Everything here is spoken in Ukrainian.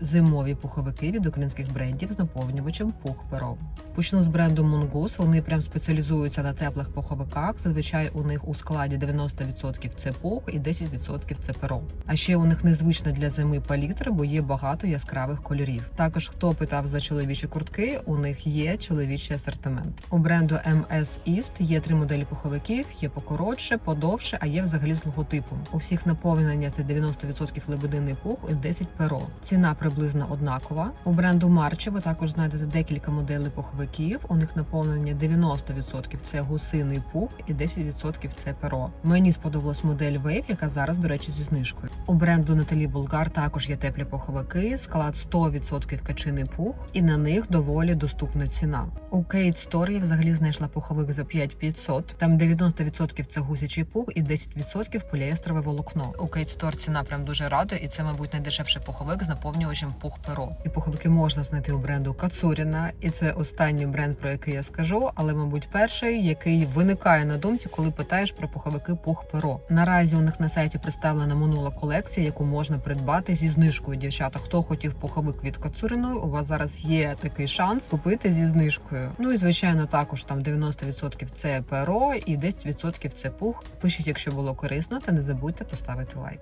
зимові пуховики від українських брендів з наповнювачем пух перо. Почну з бренду Mongoose. Вони прям спеціалізуються на теплих пуховиках. Зазвичай у них у складі 90% це пух і 10% це перо. А ще у них незвична для зими палітра, бо є багато яскравих кольорів. Також хто питав за чоловічі куртки, у них є чоловічий асортимент. У бренду MS East є три моделі пуховиків: є покоротше, подовше, а є взагалі з логотипом. У всіх наповнення це 90% лебединий пух і 10 перо. Ціна приблизно однакова. У бренду Марчі ви також знайдете декілька моделей пуховиків. У них наповнення 90% це гусиний пух і 10% це перо. Мені сподобалась модель Wave, яка зараз, до речі, зі знижкою. У бренду Наталі Булгар також є теплі пуховики, склад 100% качиний пух, і на них доволі доступна ціна. У Kate Store я взагалі знайшла пуховик за 5500, Там 90% це гусячий пух і 10% поліестрове волокно. У Kate Store ціна прям дуже радує, і це, мабуть, найдешевший пуховик з наповнювачем пух перо. І пуховики можна знайти у бренду Кацуріна, і це останній бренд, про який я скажу, але мабуть перший, який виникає на думці, коли питаєш про пуховики пух перо. Наразі у них на сайті представлена минула колекція, яку можна придбати зі знижкою. Дівчата, хто хотів пуховик від Кацуріної, у вас зараз є такий шанс купити зі знижкою. Ну і звичайно, також там 90% це перо і 10% це пух. Пишіть, якщо було корисно, та не забудьте поставити лайк.